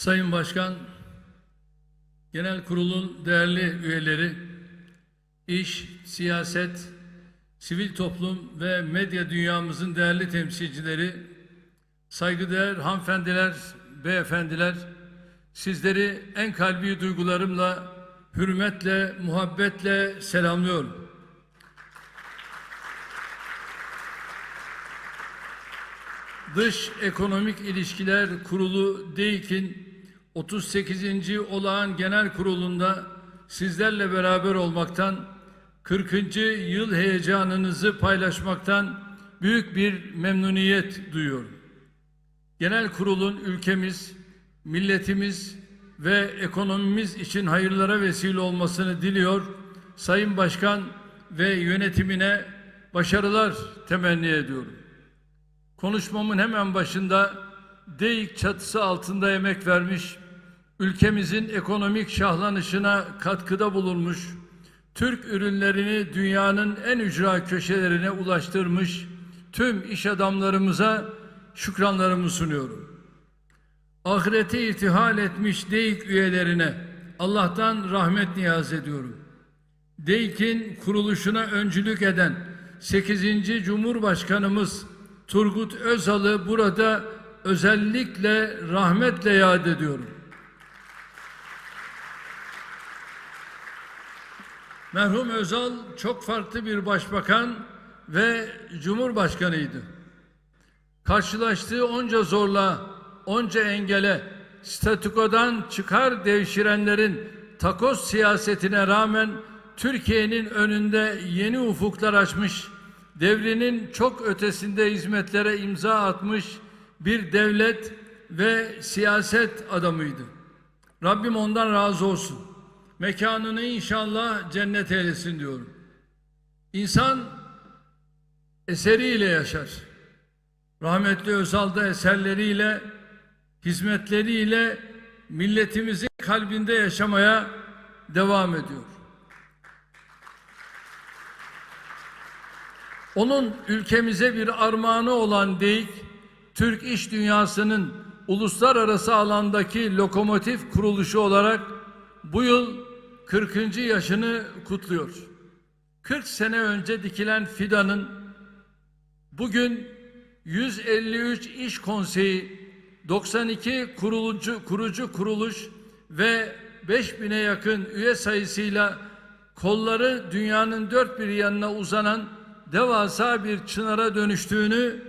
Sayın Başkan, Genel Kurulun değerli üyeleri, iş, siyaset, sivil toplum ve medya dünyamızın değerli temsilcileri, saygıdeğer hanımefendiler, beyefendiler, sizleri en kalbi duygularımla, hürmetle, muhabbetle selamlıyorum. Dış Ekonomik İlişkiler Kurulu DEİK'in 38. Olağan Genel Kurulu'nda sizlerle beraber olmaktan, 40. yıl heyecanınızı paylaşmaktan büyük bir memnuniyet duyuyorum. Genel Kurulun ülkemiz, milletimiz ve ekonomimiz için hayırlara vesile olmasını diliyor. Sayın Başkan ve yönetimine başarılar temenni ediyorum. Konuşmamın hemen başında DEİK çatısı altında emek vermiş, ülkemizin ekonomik şahlanışına katkıda bulunmuş, Türk ürünlerini dünyanın en ücra köşelerine ulaştırmış tüm iş adamlarımıza şükranlarımı sunuyorum. Ahirete irtihal etmiş DEİK üyelerine Allah'tan rahmet niyaz ediyorum. DEİK'in kuruluşuna öncülük eden 8. Cumhurbaşkanımız Turgut Özal'ı burada özellikle rahmetle yad ediyorum. Merhum Özal çok farklı bir başbakan ve cumhurbaşkanıydı. Karşılaştığı onca zorla, onca engele, statükodan çıkar devşirenlerin takoz siyasetine rağmen Türkiye'nin önünde yeni ufuklar açmış, devrinin çok ötesinde hizmetlere imza atmış bir devlet ve siyaset adamıydı. Rabbim ondan razı olsun. Mekanını inşallah cennet eylesin diyorum. İnsan eseriyle yaşar. Rahmetli Özal da eserleriyle, hizmetleriyle milletimizin kalbinde yaşamaya devam ediyor. Onun ülkemize bir armağanı olan DEİK, Türk iş dünyasının uluslararası alandaki lokomotif kuruluşu olarak bu yıl 40. yaşını kutluyor. 40 sene önce dikilen fidanın bugün 153 iş konseyi, 92 kurulucu, kurucu kuruluş ve 5000'e yakın üye sayısıyla kolları dünyanın dört bir yanına uzanan devasa bir çınara dönüştüğünü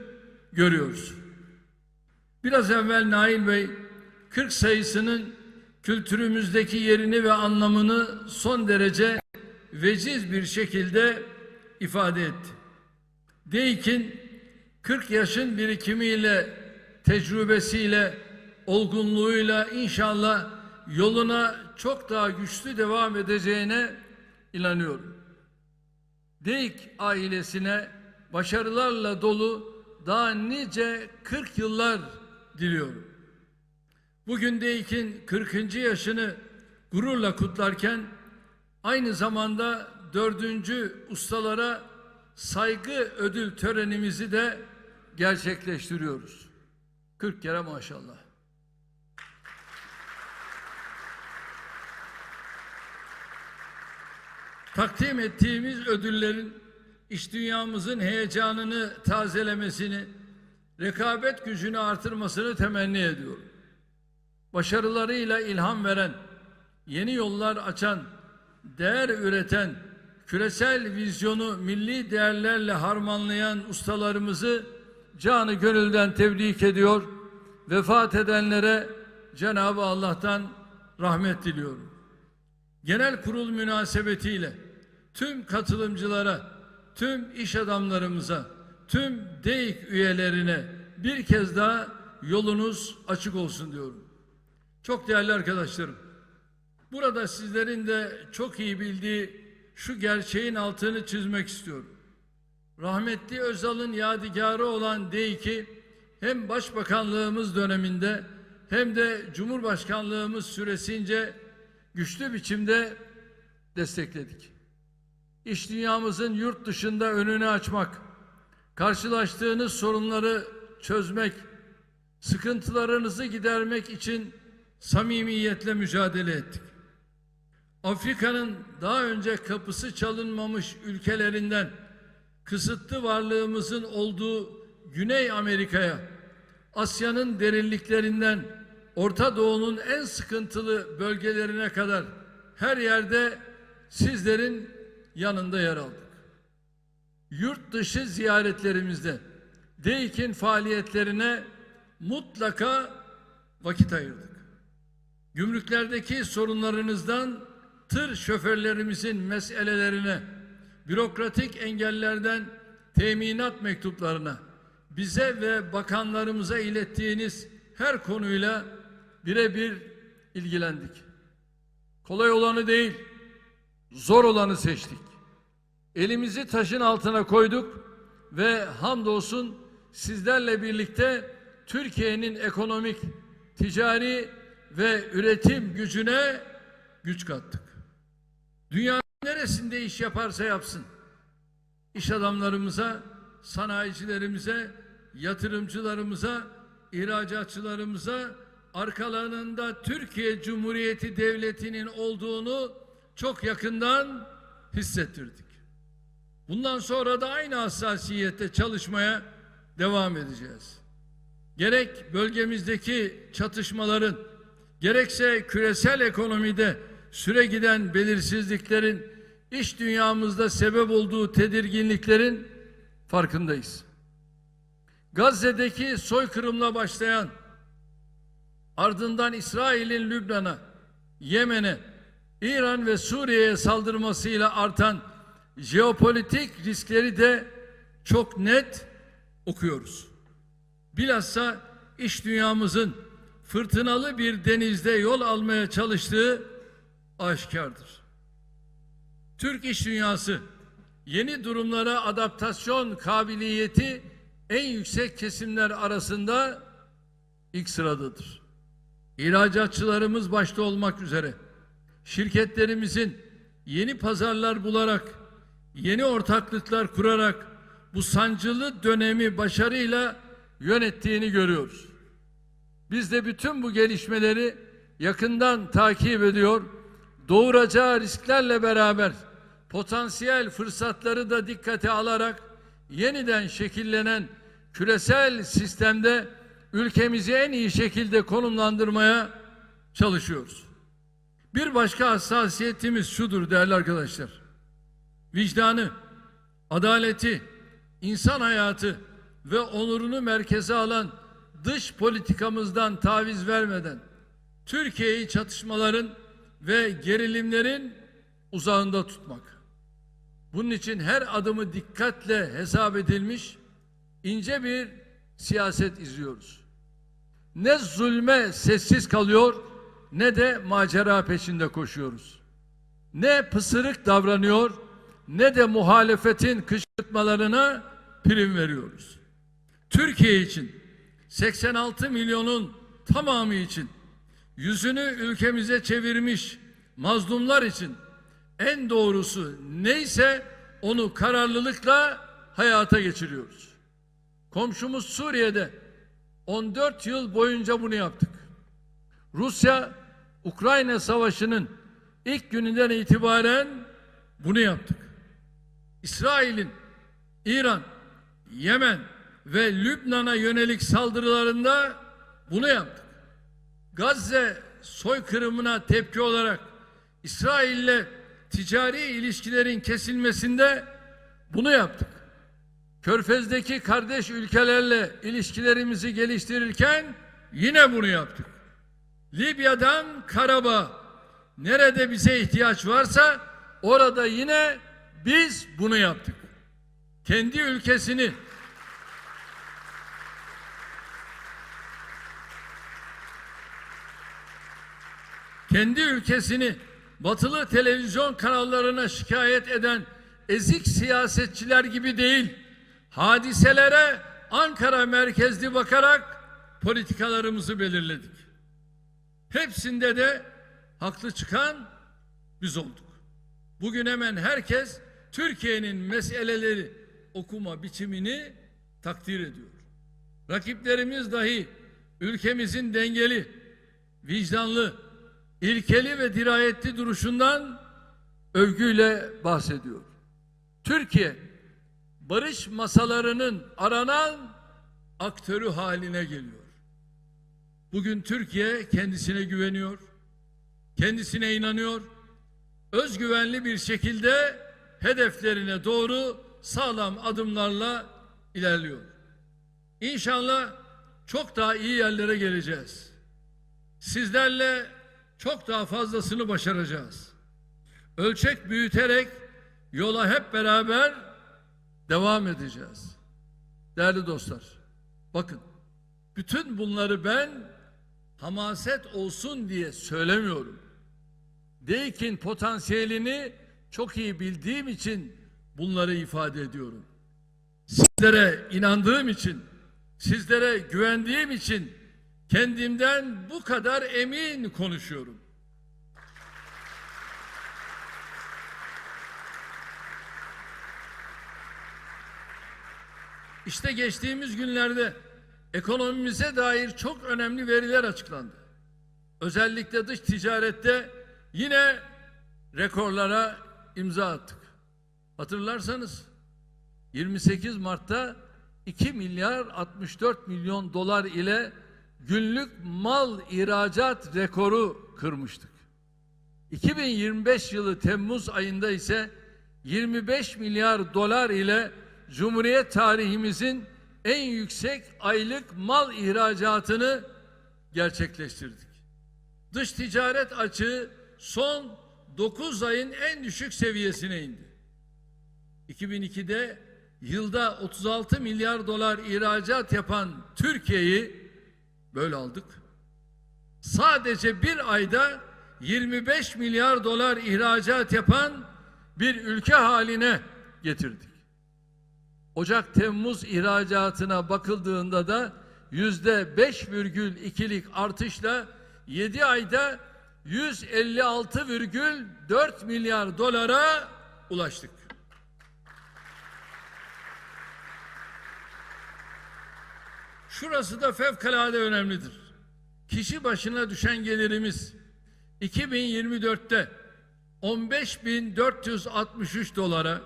görüyoruz. Biraz evvel Nail Bey 40 sayısının kültürümüzdeki yerini ve anlamını son derece veciz bir şekilde ifade etti. DEİK'in 40 yaşın birikimiyle, tecrübesiyle, olgunluğuyla inşallah yoluna çok daha güçlü devam edeceğine inanıyorum. DEİK ailesine başarılarla dolu daha nice 40 yıllar diliyorum. Bugün DEİK'in 40. yaşını gururla kutlarken aynı zamanda dördüncü ustalara saygı ödül törenimizi de gerçekleştiriyoruz. 40 kere maşallah. Takdim ettiğimiz ödüllerin iş dünyamızın heyecanını tazelemesini, rekabet gücünü artırmasını temenni ediyorum. Başarılarıyla ilham veren, yeni yollar açan, değer üreten, küresel vizyonu milli değerlerle harmanlayan ustalarımızı canı gönülden tebrik ediyor. Vefat edenlere Cenab-ı Allah'tan rahmet diliyorum. Genel kurul münasebetiyle tüm katılımcılara, tüm iş adamlarımıza, tüm DEİK üyelerine bir kez daha yolunuz açık olsun diyorum. Çok değerli arkadaşlarım, burada sizlerin de çok iyi bildiği şu gerçeğin altını çizmek istiyorum. Rahmetli Özal'ın yadigarı olan DEİK'i hem başbakanlığımız döneminde hem de cumhurbaşkanlığımız süresince güçlü biçimde destekledik. İş dünyamızın yurt dışında önünü açmak, karşılaştığınız sorunları çözmek, sıkıntılarınızı gidermek için samimiyetle mücadele ettik. Afrika'nın daha önce kapısı çalınmamış ülkelerinden kısıtlı varlığımızın olduğu Güney Amerika'ya, Asya'nın derinliklerinden Orta Doğu'nun en sıkıntılı bölgelerine kadar her yerde sizlerin yanında yer aldık. Yurt dışı ziyaretlerimizde DEİK'in faaliyetlerine mutlaka vakit ayırdık. Gümrüklerdeki sorunlarınızdan tır şoförlerimizin meselelerine, bürokratik engellerden teminat mektuplarına, bize ve bakanlarımıza ilettiğiniz her konuyla birebir ilgilendik. Kolay olanı değil, zor olanı seçtik. Elimizi taşın altına koyduk ve hamdolsun sizlerle birlikte Türkiye'nin ekonomik, ticari ve üretim gücüne güç kattık. Dünyanın neresinde iş yaparsa yapsın. İş adamlarımıza, sanayicilerimize, yatırımcılarımıza, ihracatçılarımıza arkalarında Türkiye Cumhuriyeti Devleti'nin olduğunu çok yakından hissettirdik. Bundan sonra da aynı hassasiyette çalışmaya devam edeceğiz. Gerek bölgemizdeki çatışmaların, gerekse küresel ekonomide süre giden belirsizliklerin, iş dünyamızda sebep olduğu tedirginliklerin farkındayız. Gazze'deki soykırımla başlayan, ardından İsrail'in Lübnan'a, Yemen'e, İran ve Suriye'ye saldırmasıyla artan jeopolitik riskleri de çok net okuyoruz. Bilhassa iş dünyamızın fırtınalı bir denizde yol almaya çalıştığı aşikardır. Türk iş dünyası yeni durumlara adaptasyon kabiliyeti en yüksek kesimler arasında ilk sıradadır. İhracatçılarımız başta olmak üzere şirketlerimizin yeni pazarlar bularak, yeni ortaklıklar kurarak bu sancılı dönemi başarıyla yönettiğini görüyoruz. Biz de bütün bu gelişmeleri yakından takip ediyor, doğuracağı risklerle beraber potansiyel fırsatları da dikkate alarak yeniden şekillenen küresel sistemde ülkemizi en iyi şekilde konumlandırmaya çalışıyoruz. Bir başka hassasiyetimiz şudur değerli arkadaşlar. Vicdanı, adaleti, insan hayatı ve onurunu merkeze alan dış politikamızdan taviz vermeden Türkiye'yi çatışmaların ve gerilimlerin uzağında tutmak. Bunun için her adımı dikkatle hesap edilmiş ince bir siyaset izliyoruz. Ne zulme sessiz kalıyor ne de macera peşinde koşuyoruz. Ne pısırık davranıyor ne de muhalefetin kışkırtmalarına prim veriyoruz. Türkiye için 86 milyonun tamamı için yüzünü ülkemize çevirmiş mazlumlar için en doğrusu neyse onu kararlılıkla hayata geçiriyoruz. Komşumuz Suriye'de 14 yıl boyunca bunu yaptık. Rusya Ukrayna Savaşı'nın ilk gününden itibaren bunu yaptık. İsrail'in İran, Yemen ve Lübnan'a yönelik saldırılarında bunu yaptık. Gazze soykırımına tepki olarak İsrail'le ticari ilişkilerin kesilmesinde bunu yaptık. Körfez'deki kardeş ülkelerle ilişkilerimizi geliştirirken yine bunu yaptık. Libya'dan Karabağ nerede bize ihtiyaç varsa orada yine biz bunu yaptık. Kendi ülkesini kendi ülkesini batılı televizyon kanallarına şikayet eden ezik siyasetçiler gibi değil, hadiselere Ankara merkezli bakarak politikalarımızı belirledik. Hepsinde de haklı çıkan biz olduk. Bugün hemen herkes Türkiye'nin meseleleri okuma biçimini takdir ediyor. Rakiplerimiz dahi ülkemizin dengeli, vicdanlı, ilkeli ve dirayetli duruşundan övgüyle bahsediyor. Türkiye barış masalarının aranan aktörü haline geliyor. Bugün Türkiye kendisine güveniyor, kendisine inanıyor, özgüvenli bir şekilde hedeflerine doğru sağlam adımlarla ilerliyor. İnşallah çok daha iyi yerlere geleceğiz. Sizlerle çok daha fazlasını başaracağız. Ölçek büyüterek yola hep beraber devam edeceğiz. Değerli dostlar, bakın bütün bunları ben hamaset olsun diye söylemiyorum. DEİK'in potansiyelini çok iyi bildiğim için bunları ifade ediyorum. Sizlere inandığım için, sizlere güvendiğim için kendimden bu kadar emin konuşuyorum. İşte geçtiğimiz günlerde ekonomimize dair çok önemli veriler açıklandı. Özellikle dış ticarette yine rekorlara imza attık. Hatırlarsanız 28 Mart'ta 2 milyar 64 milyon dolar ile günlük mal ihracat rekoru kırmıştık. 2025 yılı Temmuz ayında ise 25 milyar dolar ile Cumhuriyet tarihimizin en yüksek aylık mal ihracatını gerçekleştirdik. Dış ticaret açığı son 9 ayın en düşük seviyesine indi. 2002'de yılda 36 milyar dolar ihracat yapan Türkiye'yi böyle aldık. Sadece bir ayda 25 milyar dolar ihracat yapan bir ülke haline getirdik. Ocak-Temmuz ihracatına bakıldığında da yüzde 5,2'lik artışla 7 ayda 156,4 milyar dolara ulaştık. Şurası da fevkalade önemlidir. Kişi başına düşen gelirimiz 2024'te 15.463 dolara,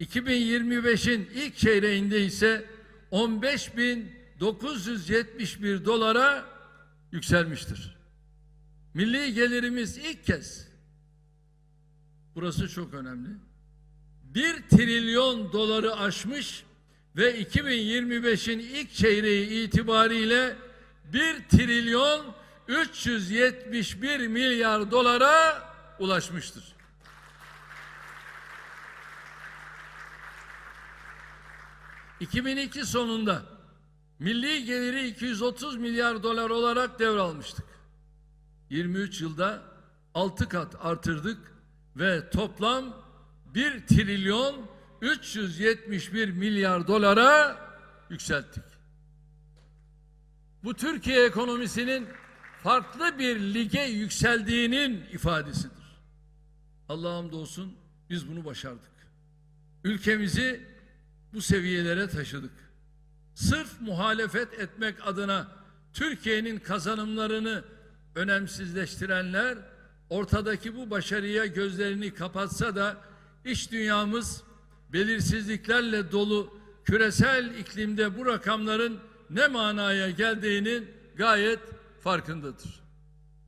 2025'in ilk çeyreğinde ise 15.971 dolara yükselmiştir. Milli gelirimiz ilk kez burası çok önemli. 1 trilyon doları aşmış ve 2025'in ilk çeyreği itibariyle 1 trilyon 371 milyar dolara ulaşmıştır. ...2002 sonunda... ...milli geliri 230 milyar dolar olarak devralmıştık. 23 yılda 6 kat artırdık... ...ve toplam 1 trilyon 371 milyar dolara yükselttik. Bu Türkiye ekonomisinin farklı bir lige yükseldiğinin ifadesidir. Allah'a hamdolsun biz bunu başardık. Ülkemizi bu seviyelere taşıdık. Sırf muhalefet etmek adına Türkiye'nin kazanımlarını önemsizleştirenler ortadaki bu başarıya gözlerini kapatsa da iş dünyamız belirsizliklerle dolu küresel iklimde bu rakamların ne manaya geldiğinin gayet farkındadır.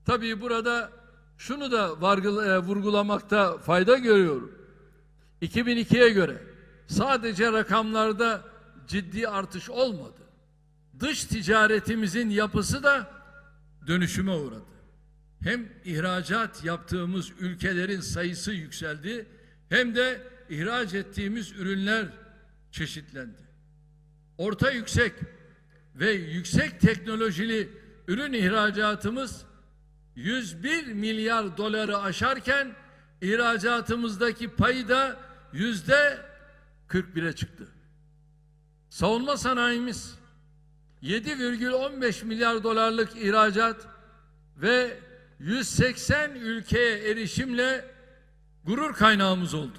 Tabii burada şunu da e, vurgulamakta fayda görüyorum. 2002'ye göre sadece rakamlarda ciddi artış olmadı. Dış ticaretimizin yapısı da dönüşüme uğradı. Hem ihracat yaptığımız ülkelerin sayısı yükseldi hem de ihraç ettiğimiz ürünler çeşitlendi. Orta yüksek ve yüksek teknolojili ürün ihracatımız 101 milyar doları aşarken ihracatımızdaki payı da yüzde 41'e çıktı. Savunma sanayimiz 7,15 milyar dolarlık ihracat ve 180 ülkeye erişimle gurur kaynağımız oldu.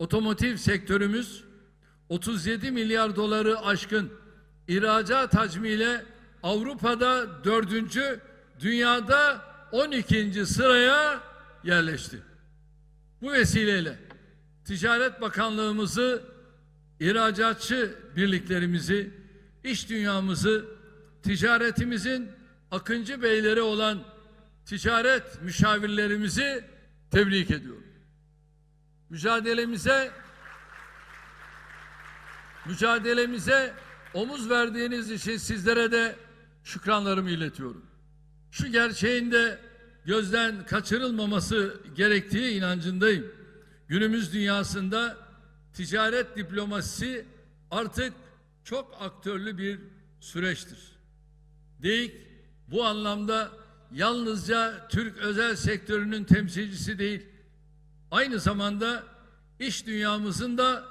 Otomotiv sektörümüz 37 milyar doları aşkın ihracat hacmiyle Avrupa'da dördüncü, dünyada 12. sıraya yerleşti. Bu vesileyle Ticaret Bakanlığımızı, ihracatçı birliklerimizi, iş dünyamızı, ticaretimizin akıncı beyleri olan ticaret müşavirlerimizi tebrik ediyorum. Mücadelemize mücadelemize omuz verdiğiniz için sizlere de şükranlarımı iletiyorum. Şu gerçeğin de gözden kaçırılmaması gerektiği inancındayım. Günümüz dünyasında ticaret diplomasisi artık çok aktörlü bir süreçtir. DEİK bu anlamda yalnızca Türk özel sektörünün temsilcisi değil, aynı zamanda iş dünyamızın da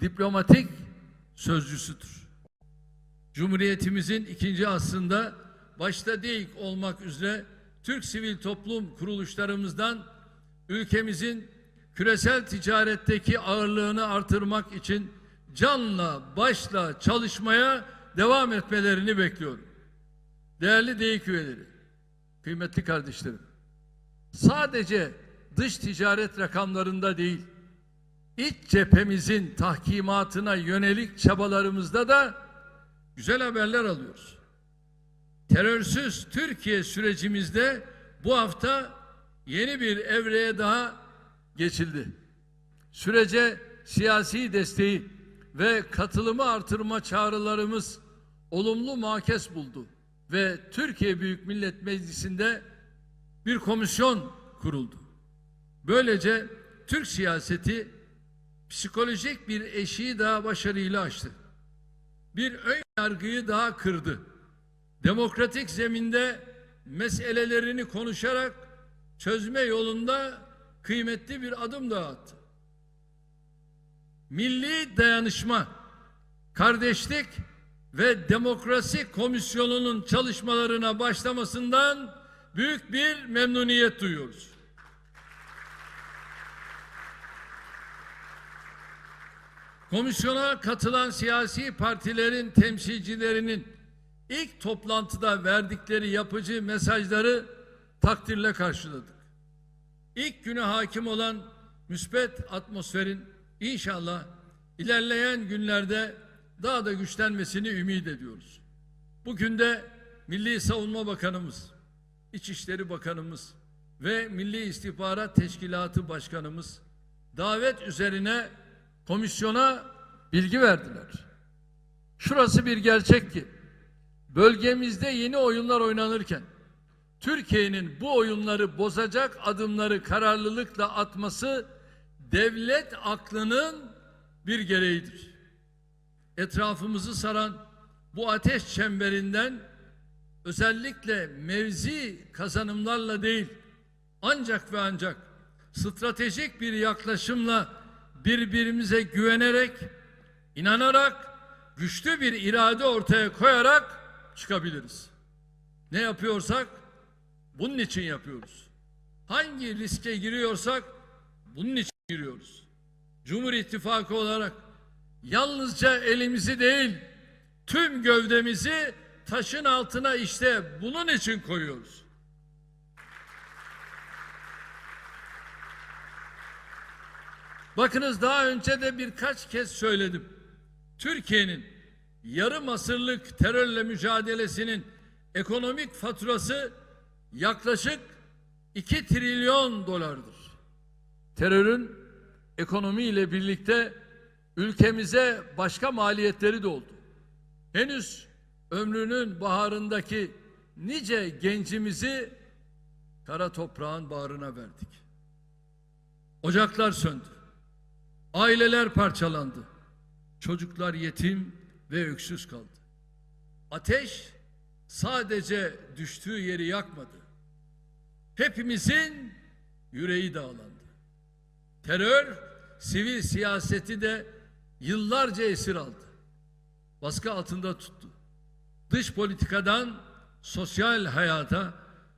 diplomatik sözcüsüdür. Cumhuriyetimizin ikinci aslında başta DEİK olmak üzere Türk sivil toplum kuruluşlarımızdan ülkemizin küresel ticaretteki ağırlığını artırmak için canla başla çalışmaya devam etmelerini bekliyorum. Değerli DEİK üyeleri, kıymetli kardeşlerim, sadece dış ticaret rakamlarında değil, iç cephemizin tahkimatına yönelik çabalarımızda da güzel haberler alıyoruz. Terörsüz Türkiye sürecimizde bu hafta yeni bir evreye daha geçildi. Sürece siyasi desteği ve katılımı artırma çağrılarımız olumlu makes buldu ve Türkiye Büyük Millet Meclisi'nde bir komisyon kuruldu. Böylece Türk siyaseti psikolojik bir eşiği daha başarıyla aştı. Bir ön yargıyı daha kırdı. Demokratik zeminde meselelerini konuşarak çözme yolunda kıymetli bir adım daha attı. Milli Dayanışma, Kardeşlik ve Demokrasi Komisyonu'nun çalışmalarına başlamasından büyük bir memnuniyet duyuyoruz. Komisyona katılan siyasi partilerin temsilcilerinin ilk toplantıda verdikleri yapıcı mesajları takdirle karşıladık. İlk güne hakim olan müspet atmosferin inşallah ilerleyen günlerde daha da güçlenmesini ümit ediyoruz. Bugün de Milli Savunma Bakanımız, İçişleri Bakanımız ve Milli İstihbarat Teşkilatı Başkanımız davet üzerine komisyona bilgi verdiler. Şurası bir gerçek ki bölgemizde yeni oyunlar oynanırken Türkiye'nin bu oyunları bozacak adımları kararlılıkla atması devlet aklının bir gereğidir. Etrafımızı saran bu ateş çemberinden özellikle mevzi kazanımlarla değil ancak ve ancak stratejik bir yaklaşımla birbirimize güvenerek, inanarak, güçlü bir irade ortaya koyarak çıkabiliriz. Ne yapıyorsak bunun için yapıyoruz. Hangi riske giriyorsak bunun için giriyoruz. Cumhur İttifakı olarak yalnızca elimizi değil tüm gövdemizi taşın altına işte bunun için koyuyoruz. Bakınız daha önce de birkaç kez söyledim. Türkiye'nin yarım asırlık terörle mücadelesinin ekonomik faturası yaklaşık 2 trilyon dolardır. Terörün ekonomiyle birlikte ülkemize başka maliyetleri de oldu. Henüz ömrünün baharındaki nice gencimizi kara toprağın bağrına verdik. Ocaklar söndü. Aileler parçalandı. Çocuklar yetim ve öksüz kaldı. Ateş sadece düştüğü yeri yakmadı. Hepimizin yüreği dağlandı. Terör sivil siyaseti de yıllarca esir aldı. Baskı altında tuttu. Dış politikadan sosyal hayata,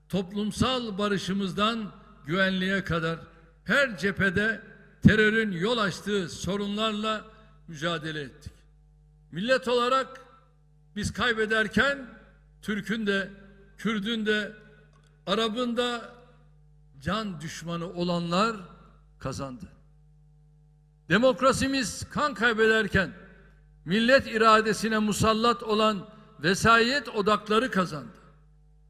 toplumsal barışımızdan güvenliğe kadar her cephede terörün yol açtığı sorunlarla mücadele ettik. Millet olarak biz kaybederken Türk'ün de, Kürd'ün de, Arap'ında can düşmanı olanlar kazandı. Demokrasimiz kan kaybederken millet iradesine musallat olan vesayet odakları kazandı.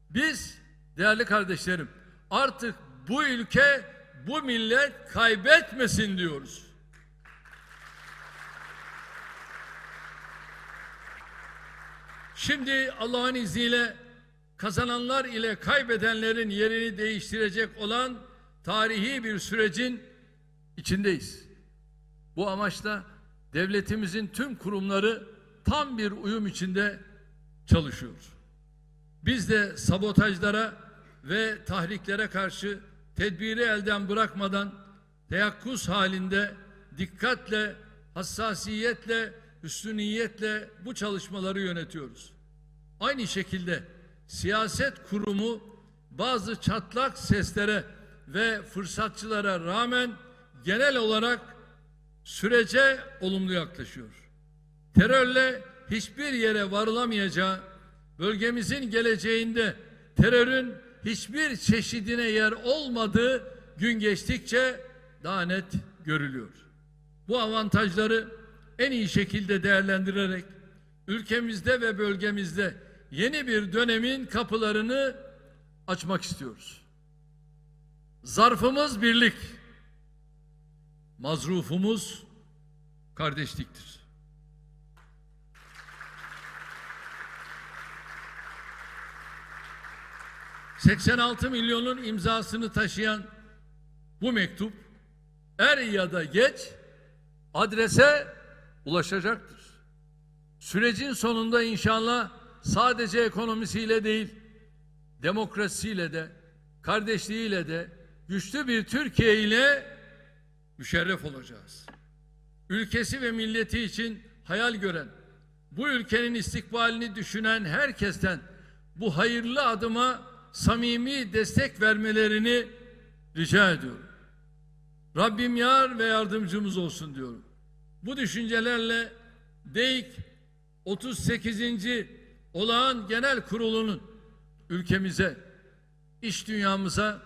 Biz değerli kardeşlerim artık bu ülke bu millet kaybetmesin diyoruz. Şimdi Allah'ın izniyle kazananlar ile kaybedenlerin yerini değiştirecek olan tarihi bir sürecin içindeyiz. Bu amaçla devletimizin tüm kurumları tam bir uyum içinde çalışıyor. Biz de sabotajlara ve tahriklere karşı tedbiri elden bırakmadan teyakkuz halinde dikkatle, hassasiyetle, üstü niyetle bu çalışmaları yönetiyoruz. Aynı şekilde siyaset kurumu bazı çatlak seslere ve fırsatçılara rağmen genel olarak sürece olumlu yaklaşıyor. Terörle hiçbir yere varılamayacağı, bölgemizin geleceğinde terörün hiçbir çeşidine yer olmadığı gün geçtikçe daha net görülüyor. Bu avantajları en iyi şekilde değerlendirerek ülkemizde ve bölgemizde yeni bir dönemin kapılarını açmak istiyoruz. Zarfımız birlik, mazrufumuz kardeşliktir. ...86 milyonun imzasını taşıyan bu mektup... ...er ya da geç adrese ulaşacaktır. Sürecin sonunda inşallah sadece ekonomisiyle değil, demokrasiyle de, kardeşliğiyle de, güçlü bir Türkiye ile müşerref olacağız. Ülkesi ve milleti için hayal gören, bu ülkenin istikbalini düşünen herkesten bu hayırlı adıma samimi destek vermelerini rica ediyorum. Rabbim yar ve yardımcımız olsun diyorum. Bu düşüncelerle DEİK 38. Olağan Genel Kurulu'nun ülkemize, iş dünyamıza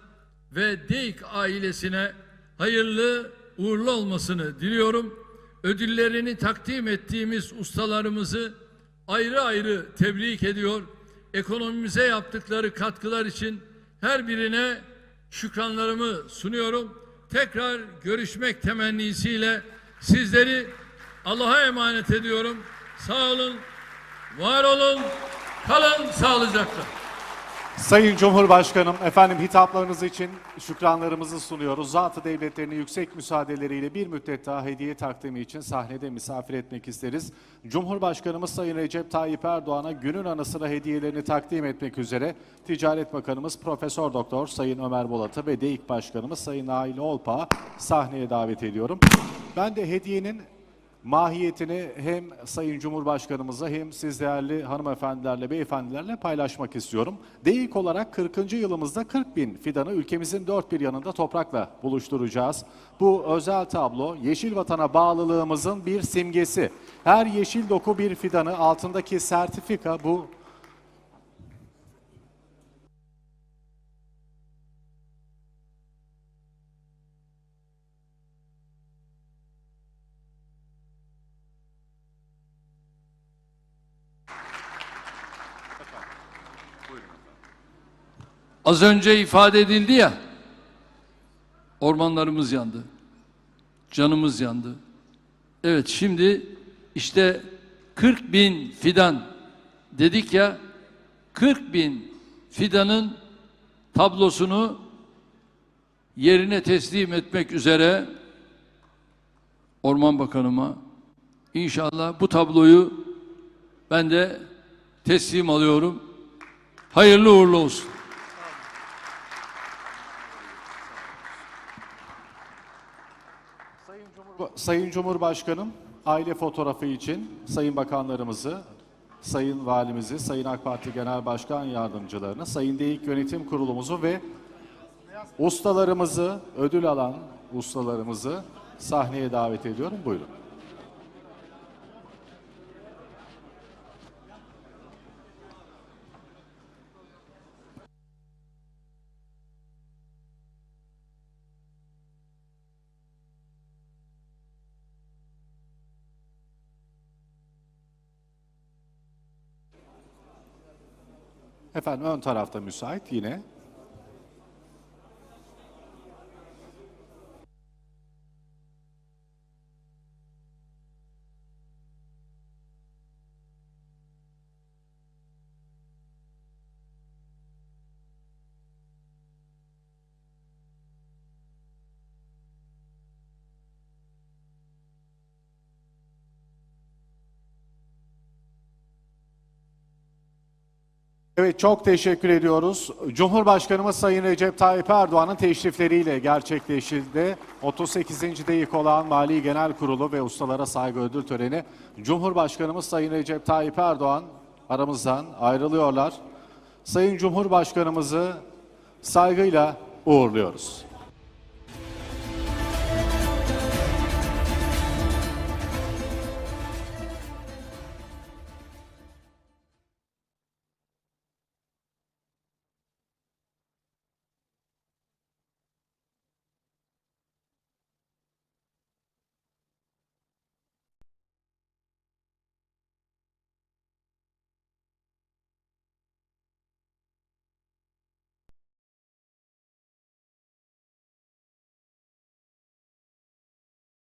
ve DEİK ailesine hayırlı uğurlu olmasını diliyorum. Ödüllerini takdim ettiğimiz ustalarımızı ayrı ayrı tebrik ediyor. Ekonomimize yaptıkları katkılar için her birine şükranlarımı sunuyorum. Tekrar görüşmek temennisiyle sizleri Allah'a emanet ediyorum. Sağ olun, var olun, kalın sağlıcakla. Sayın Cumhurbaşkanım, efendim hitaplarınız için şükranlarımızı sunuyoruz. Zatı devletlerini yüksek müsaadeleriyle bir müddet daha hediye takdimi için sahnede misafir etmek isteriz. Cumhurbaşkanımız Sayın Recep Tayyip Erdoğan'a günün anısına hediyelerini takdim etmek üzere Ticaret Bakanımız Profesör Doktor Sayın Ömer Bolat'ı ve DEİK Başkanımız Sayın Nail Olpa sahneye davet ediyorum. Ben de hediyenin mahiyetini hem Sayın Cumhurbaşkanımıza hem siz değerli hanımefendilerle, beyefendilerle paylaşmak istiyorum. DEİK olarak 40. yılımızda 40 bin fidanı ülkemizin dört bir yanında toprakla buluşturacağız. Bu özel tablo Yeşil Vatan'a bağlılığımızın bir simgesi. Her yeşil doku bir fidanı altındaki sertifika bu Az önce ifade edildi ya, ormanlarımız yandı, canımız yandı. Evet şimdi işte 40 bin fidan dedik ya, 40 bin fidanın tablosunu yerine teslim etmek üzere Orman Bakanıma inşallah bu tabloyu ben de teslim alıyorum. Hayırlı uğurlu olsun. Sayın Cumhurbaşkanım, aile fotoğrafı için Sayın Bakanlarımızı, Sayın Valimizi, Sayın AK Parti Genel Başkan Yardımcılarını, Sayın DEİK Yönetim Kurulumuzu ve ustalarımızı, ödül alan ustalarımızı sahneye davet ediyorum. Buyurun. Efendim ön tarafta müsait yine. Evet çok teşekkür ediyoruz. Cumhurbaşkanımız Sayın Recep Tayyip Erdoğan'ın teşrifleriyle gerçekleşildi. 38. Deyik olan Mali Genel Kurulu ve Ustalara Saygı Ödül Töreni. Cumhurbaşkanımız Sayın Recep Tayyip Erdoğan aramızdan ayrılıyorlar. Sayın Cumhurbaşkanımızı saygıyla uğurluyoruz.